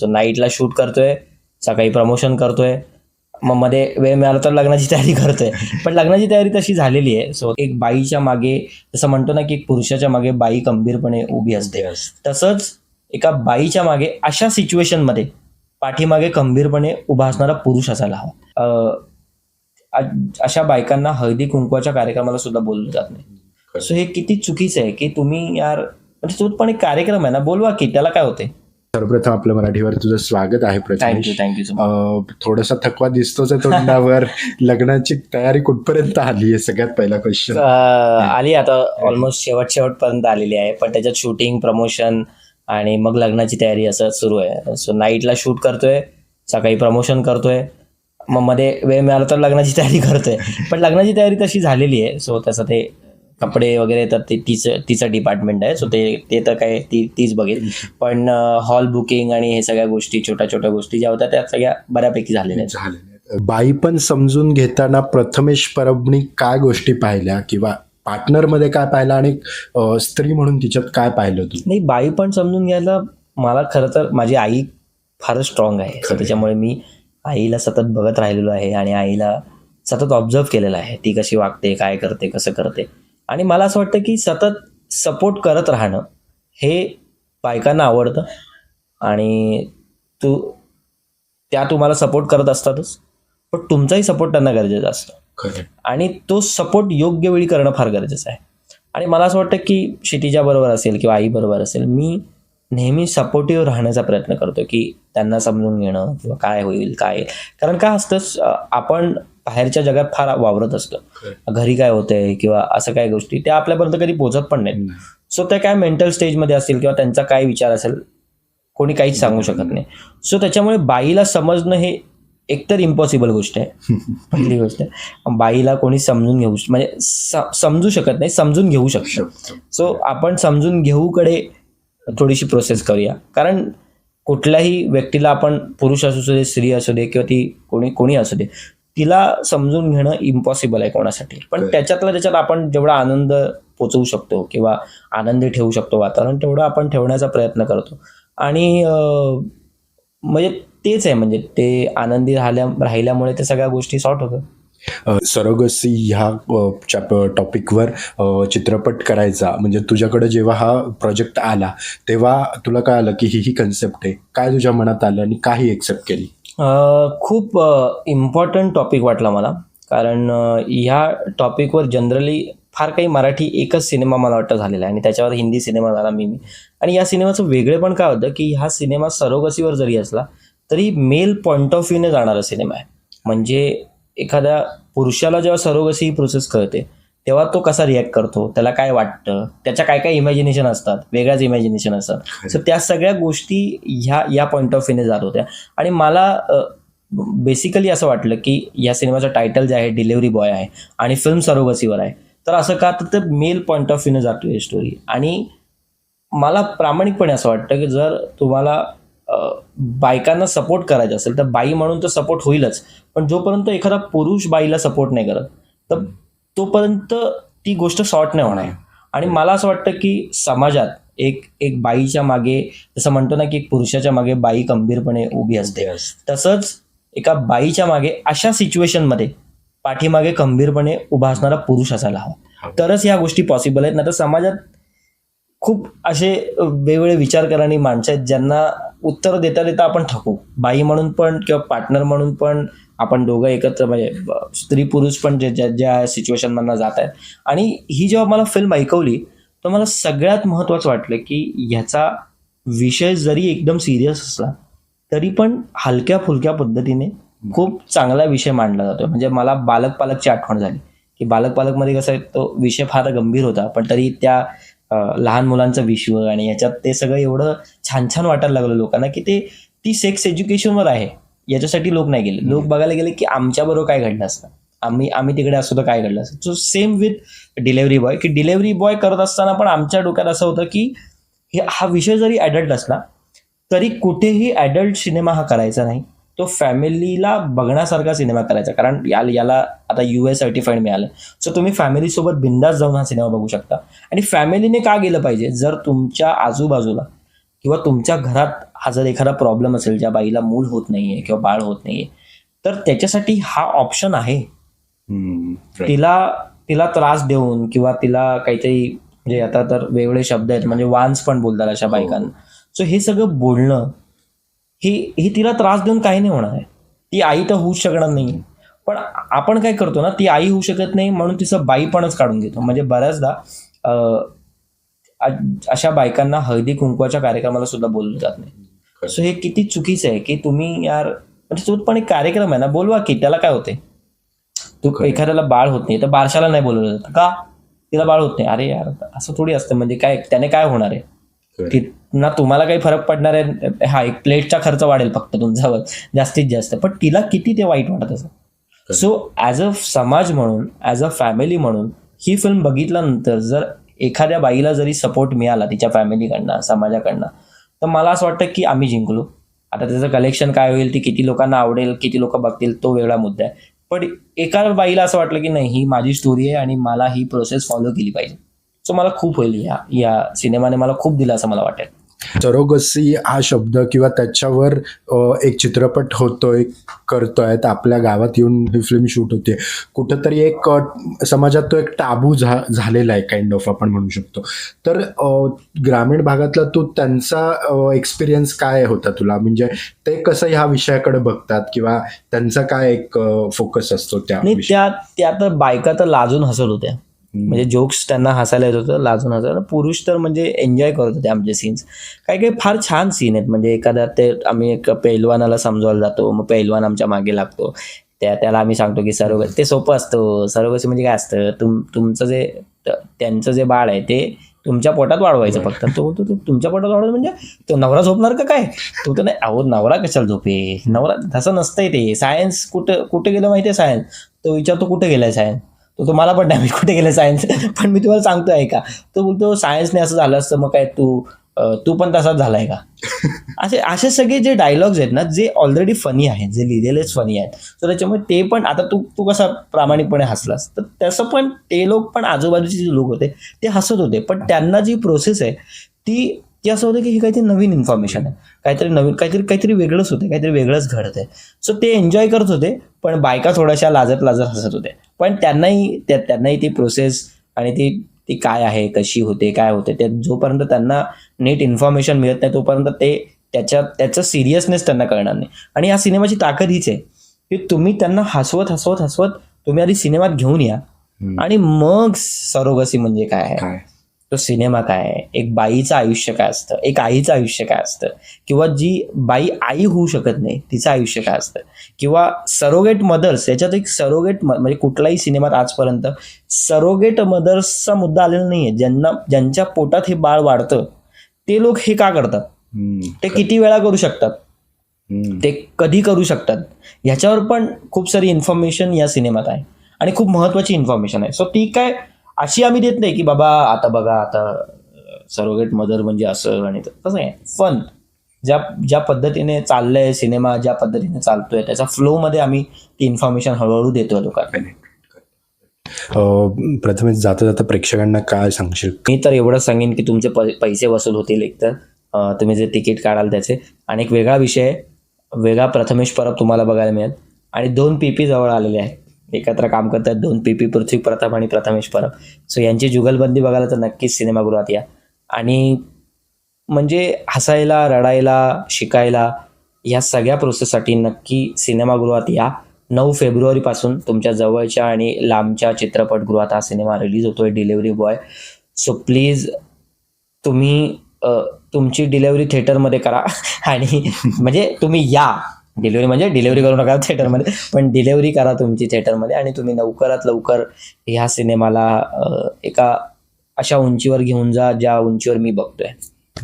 So नाईटला shoot करतोय सकाळी प्रमोशन करतोय. मग मध्ये वेळ मिळाला तर लग्नाची तयारी करतोय. पण लग्नाची तयारी तशी झालेली आहे. सो एक बाईच्या मागे जसं म्हणतो ना की एक पुरुषाच्या मागे बाई गंभीरपणे उभी असते. तसंच एका बाईच्या मागे अशा सिच्युएशनमध्ये पाठीमागे खंबीरपणे उभा असणारा पुरुष असायला हवा. अशा बायकांना हळदी कुंकवाच्या कार्यक्रमाला सुद्धा बोललं जात नाही. सो हे किती चुकीचं आहे की तुम्ही यार म्हणजे तो पण एक कार्यक्रम आहे ना. बोलवा की त्याला काय होते सर्वप्रथम आपल्या मराठीवर तुझं स्वागत आहे थँक्यू प्रथमेश थँक्यू थोडासा थकवा दिसतोच तोंडावर. लग्नाची तयारी कुठपर्यंत आली आहे? सगळ्यात पहिला क्वेश्चन आली आता ऑलमोस्ट शेवट शेवटपर्यंत आलेली आहे. पण त्याच्यात शूटिंग प्रमोशन आणि मग लग्नाची तयारी असं सुरू आहे. सो नाईटला शूट करतोय सकाळी प्रमोशन करतोय. मग मध्ये वेळ मिळाला तर लग्नाची तयारी करतोय. पण लग्नाची तयारी तशी झालेली आहे. सो त्याचं ते कपडे वगैरे तर ते तिचं तिचं डिपार्टमेंट आहे. सो ते ते तर काय ती तीच बघेल. पण हॉल बुकिंग आणि हे सगळ्या गोष्टी छोट्या छोट्या गोष्टी ज्या होत्या त्या सगळ्या बऱ्यापैकी झालेल्या आहेत. बाई पण समजून घेताना प्रथमेश परबनी काय गोष्टी पाहिल्या किंवा पार्टनरमध्ये काय पाहिलं आणि स्त्री म्हणून तिच्यात काय पाहिलं तू? नाही बाई पण समजून घ्यायला मला खरं तर माझी आई फारच स्ट्रॉंग आहे. सो त्याच्यामुळे मी आईला सतत बघत राहिलेलो आहे आणि आईला सतत ऑब्झर्व केलेलं आहे. ती कशी वागते काय करते कसं करते. आणि मला असं वाटतं की सतत सपोर्ट करत राहणं हे बायकांना आवडतं. आणि तू त्या तुम्हाला सपोर्ट करत असतातच पण तुमचाही सपोर्ट त्यांना गरजेचा असतो. आणि तो सपोर्ट योग्य वेळी करणं फार गरजेचं आहे. आणि मला असं वाटतं की क्षितिजा बरोबर असेल किंवा आई बरोबर असेल मी नेहमी सपोर्टिव्ह राहण्याचा प्रयत्न करतो की त्यांना समजून घेणं किंवा काय होईल काय. कारण काय असतं स- आपण बाहेरच्या जगात फार वावरत असतो. घरी काय होतंय किंवा असं काय गोष्टी त्या आपल्यापर्यंत कधी पोहोचत पण नाहीत. सो त्या काय मेंटल स्टेजमध्ये असतील किंवा त्यांचा काय विचार असेल कोणी काहीच सांगू शकत नाही. सो त्याच्यामुळे बाईला समजणं हे एकतर इम्पॉसिबल गोष्ट आहे. पहिली गोष्ट. बाईला कोणी समजून घेऊ म्हणजे समजू शकत नाही समजून घेऊ शकतो. शकतो. सो आपण समजून घेऊकडे थोडीशी प्रोसेस करूया. कारण कुठल्याही व्यक्तीला आपण पुरुष असू दे स्त्री असू दे किंवा ती कोणी कोणी असू दे तिला समजून घेणं इम्पॉसिबल आहे कोणासाठी. पण. त्याच्यातला त्याच्यात आपण जेवढा आनंद पोचवू शकतो किंवा आनंदी ठेवू शकतो वातावरण तेवढं आपण ठेवण्याचा प्रयत्न करतो. आणि म्हणजे तेच आहे म्हणजे ते आनंदी राहिल्या राहिल्यामुळे ते सगळ्या गोष्टी सॉर्ट होतं सरोगसी ह्या टॉपिकवर चित्रपट करायचा. म्हणजे तुझ्याकडे जेव्हा हा प्रोजेक्ट आला तेव्हा तुला काय आलं की ही ही कन्सेप्ट आहे. काय तुझ्या मनात आलं आणि काही एक्सेप्ट केली? खूप इम्पॉर्टंट टॉपिक वाटला मला. कारण ह्या टॉपिकवर जनरली फार काही मराठी एकच सिनेमा मला वाटतं झालेला आहे. आणि त्याच्यावर हिंदी सिनेमा झाला मी. आणि या सिनेमाचं वेगळेपण काय होतं की हा सिनेमा सरोगसीवर जरी असला तरी मेल पॉईंट ऑफ व्ह्यूने जाणारा सिनेमा आहे. म्हणजे एखाद्या पुरुषाला जेव्हा सरोगसी ही प्रोसेस कळते तेव्हा तो कसा रिॲक्ट करतो? त्याला काय वाटतं? त्याच्या काय काय इमॅजिनेशन असतात? वेगळ्याच इमॅजिनेशन असतात. सो त्या सगळ्या गोष्टी ह्या या पॉईंट ऑफ व्ह्यूने जात होत्या. आणि मला बेसिकली असं वाटलं की या सिनेमाचं टायटल जे आहे डिलिव्हरी बॉय आहे आणि फिल्म सरोगसीवर आहे. तर असं का? तर ते मेल पॉईंट ऑफ व्ह्यूने जातो ही स्टोरी आणि मला प्रामाणिकपणे असं वाटतं की जर तुम्हाला बायकांना सपोर्ट करायचा असेल तर बाई म्हणून तर सपोर्ट होईलच. पण जोपर्यंत एखादा पुरुष बाईला सपोर्ट नाही करत तर तोपर्यंत ती गोष्ट सॉर्ट नाही होणार. आणि मला असं वाटतं की समाजात एक एक बाईच्या मागे जसं म्हणतो ना की एक पुरुषाच्या मागे बाई गंभीरपणे उभी असते. तसंच एका बाईच्या मागे अशा सिच्युएशनमध्ये पाठीमागे खंबीरपणे उभा असणारा पुरुष असायला हवा. तरच ह्या गोष्टी पॉसिबल आहेत. नाही तर समाजात खूप असे वेगवेगळे विचार करणारी माणसं आहेत ज्यांना उत्तर देता देता आपण थकू बाई म्हणून पण किंवा पार्टनर म्हणून पण आपण दोघं एकत्र म्हणजे स्त्री पुरुष पण जे ज्या ज्या सिच्युएशनमधनं जात आहेत. आणि ही जेव्हा मला फिल्म ऐकवली तर मला सगळ्यात महत्त्वाचं वाटलं की ह्याचा विषय जरी एकदम सिरियस असला तरी पण हलक्या फुलक्या पद्धतीने खूप चांगला विषय मांडला जातो म्हणजे मला बालक पालकची आठवण झाली. की बालक पालकमध्ये कसं आहे तो विषय फार गंभीर होता पण तरी त्या लहान मुलांचं विश्व आणि ह्याच्यात ते सगळं एवढं छान छान वाटायला लागलं लोकांना की ते ती सेक्स एज्युकेशनवर आहे. याच्यासाठी लोक नाही गेले. लोक बघायला गेले की आमच्याबरोबर काय घडलं असतं. आम्ही आम्ही तिकडे असतो तर काय घडलं असतं. So same with delivery boy की डिलेव्हरी बॉय करत असताना पण आमच्या डोक्यात असं होतं की हे हा विषय जरी ॲडल्ट असला तरी कुठेही ॲडल्ट सिनेमा हा करायचा नाही. तो फॅमिलीला बघण्यासारखा सिनेमा करायचा. कारण या याला आता यू ए सर्टिफाईड मिळालं. सो तुम्ही फॅमिलीसोबत बिंदास जाऊन हा सिनेमा बघू शकता. आणि फॅमिलीने का गेलं पाहिजे? जर तुमच्या आजूबाजूला किंवा तुमच्या घरात हा जर एखादा प्रॉब्लेम असेल ज्या बाईला मूल होत नाहीये किंवा बाळ होत नाहीये तर त्याच्यासाठी हा ऑप्शन आहे. तिला तिला त्रास देऊन किंवा तिला काहीतरी म्हणजे आता तर वेगवेगळे शब्द आहेत म्हणजे वान्स पण बोलतात अशा बायकांना. सो हे सगळं बोलणं हे हे तिला त्रास देऊन काही नाही होणार आहे. ती आई तर होऊच शकणार नाही. पण आपण काय करतो ना ती आई होऊ शकत नाही म्हणून तिचं बाईपणच काढून घेतो. म्हणजे बऱ्याचदा अशा बायकांना हळदी कुंकवाच्या कार्यक्रमाला सुद्धा बोललं जात नाही. सो हे किती चुकीचं आहे की तुम्ही यार म्हणजे तो पण एक कार्यक्रम आहे ना बोलवा की त्याला काय होते तू. एखाद्याला बाळ होत नाही तर बारशाला नाही बोलवलं जातं. का? तिला बाळ होत नाही. अरे यार असं थोडी असतं म्हणजे काय त्याने काय होणार आहे? ना तुम्हाला काही फरक पडणार आहे? हा एक प्लेटचा खर्च वाढेल फक्त तुमच्यावर जास्तीत जास्त. पण तिला किती ते वाईट वाटत असं? सो ॲज अ समाज म्हणून ॲज अ फॅमिली म्हणून ही फिल्म बघितल्यानंतर जर एखाद्या बाईला जरी सपोर्ट मिळाला तिच्या फॅमिलीकडनं समाजाकडनं तर मला असं वाटतं की आम्ही जिंकलो. आता त्याचं कलेक्शन काय होईल ती किती लोकांना आवडेल किती लोक बघतील तो वेगळा मुद्दा आहे. पण एका बाईला असं वाटलं की नाही ही माझी स्टोरी आहे आणि मला ही प्रोसेस फॉलो केली पाहिजे. सो मला खूप होईल या या सिनेमाने मला खूप दिलं असं मला वाटेल. सरोगसी हा शब्द किंवा त्याच्यावर एक चित्रपट होतोय करतोय तर आपल्या गावात येऊन ही फिल्म शूट होते कुठंतरी एक समाजात तो एक टाबू झा झालेला आहे काइंड ऑफ आपण म्हणू शकतो तर ग्रामीण भागातला तू त्यांचा एक्सपिरियन्स काय होता तुला म्हणजे ते कसं ह्या विषयाकडे बघतात किंवा त्यांचा काय एक फोकस असतो त्या? त्या तर बायका तर लाजून हसत होत्या. म्हणजे जोक्स त्यांना हसायला येत होतं लाजून हसायला पुरुष तर म्हणजे एन्जॉय करत होते आमचे सीन्स काही काही फार छान सीन आहेत. म्हणजे एखाद्या ते आम्ही एक पैलवानाला समजवायला जातो मग पैलवान आमच्या मागे लागतो. त्या त्याला आम्ही सांगतो की सर्व ते सोपं असतं. सर्वसी म्हणजे काय असतं? तुम तुमचं जे त्यांचं जे बाळ आहे ते तुमच्या पोटात वाढवायचं फक्त. तो "तू तुमच्या पोटात वाढवायचं म्हणजे तो नवरा झोपणार का काय? तो तर नाही अहो नवरा कशाला झोपे नवरा तसं नसतंय ते. सायन्स कुठं कुठं गेलं माहिती आहे सायन्स तो विचारतो कुठे गेलाय सायन्स तो तो मला पण नाही मी कुठे गेलं सायन्स पण मी तुम्हाला सांगतो आहे का तो बोलतो सायन्सने असं झालं असतं मग काय तू तू पण तसाच झालाय का? असे असे सगळे जे डायलॉग्स आहेत ना जे ऑलरेडी फनी आहेत जे लिहिलेलेच फनी आहेत. तर त्याच्यामुळे ते पण आता तू तू कसा प्रामाणिकपणे हसलास तर तसं पण ते लोक पण आजूबाजूचे जे लोक होते ते हसत होते. पण त्यांना जी प्रोसेस आहे ती ती असं होतं की ही काहीतरी नवीन इन्फॉर्मेशन आहे. काहीतरी नवीन काहीतरी काहीतरी वेगळंच होतं काहीतरी वेगळंच घडत आहे सो ते एन्जॉय करत होते पण बायका थोड्याशा लाजत लाजत हसत होते पण त्यांनाही त्या त्यांनाही ती प्रोसेस आणि ती ती काय आहे कशी होते काय होते ते जोपर्यंत त्यांना नीट इन्फॉर्मेशन मिळत नाही तोपर्यंत ते त्याच्या त्याचं सिरियसनेस त्यांना कळणार नाही. आणि या सिनेमाची ताकद हीच आहे की तुम्ही त्यांना हसवत हसवत हसवत तुम्ही आधी सिनेमात घेऊन या. आणि मग सरोगसी म्हणजे काय आहे? तो सिनेमा काय आहे? एक बाईचं आयुष्य काय असतं? एक आईचं आयुष्य काय असतं? किंवा जी बाई आई होऊ शकत नाही तिचं आयुष्य काय असतं? किंवा सरोगेट मदर्स याच्यात एक सरोगेट म्हणजे कुठलाही सिनेमात आजपर्यंत सरोगेट मदर्सचा मुद्दा आलेला नाहीये. ज्यांना ज्यांच्या पोटात हे बाळ वाढतं ते लोक हे का करतात. ते किती वेळा करू शकतात. ते कधी करू शकतात? ह्याच्यावर पण खूप सारी इन्फॉर्मेशन या सिनेमात आहे. आणि खूप महत्वाची इन्फॉर्मेशन आहे. सो ती काय अशी आम्ही देत नाही की बाबा आता बघा आता सरोगेट मदर म्हणजे असं आणि त- तसं आहे फन ज्या ज्या पद्धतीने चाललंय सिनेमा ज्या पद्धतीने चालतोय त्याच्या फ्लोमध्ये आम्ही ती इन्फॉर्मेशन हळूहळू देतोय लोकांना. अं, प्रथमेश जाता जाता प्रेक्षकांना काय सांगशील? मी तर एवढंच सांगेन की तुमचे पै- पैसे वसूल होतील एकतर. अं, तुम्ही जे तिकीट काढाल त्याचे. आणि एक वेगळा विषय आहे, वेगळा प्रथमेश परब तुम्हाला बघायला मिळेल. आणि दोन पी पी जवळ आलेले आहेत. एकत्र काम करतात. दोन पी पी पृथ्वी प्रथम आणि प्रथमेश परब सो यांची जुगलबंदी बघायला तर नक्कीच सिनेमागृहात या. आणि म्हणजे हसायला रडायला शिकायला या सगळ्या प्रोसेससाठी नक्की सिनेमागृहात या. नऊ फेब्रुवारीपासून तुमच्या जवळच्या आणि लांबच्या चित्रपटगृहात हा सिनेमा रिलीज होतोय डिलेवरी बॉय सो प्लीज तुम्ही तुमची डिलेवरी थिएटरमध्ये करा. आणि म्हणजे तुम्ही या. डिलिव्हरी म्हणजे डिलेवरी करू नका थिएटरमध्ये पण डिलेवरी करा तुमची थिएटरमध्ये आणि तुम्ही लवकरात लवकर ह्या सिनेमाला एका अशा उंचीवर घेऊन जा ज्या उंचीवर मी बघतोय.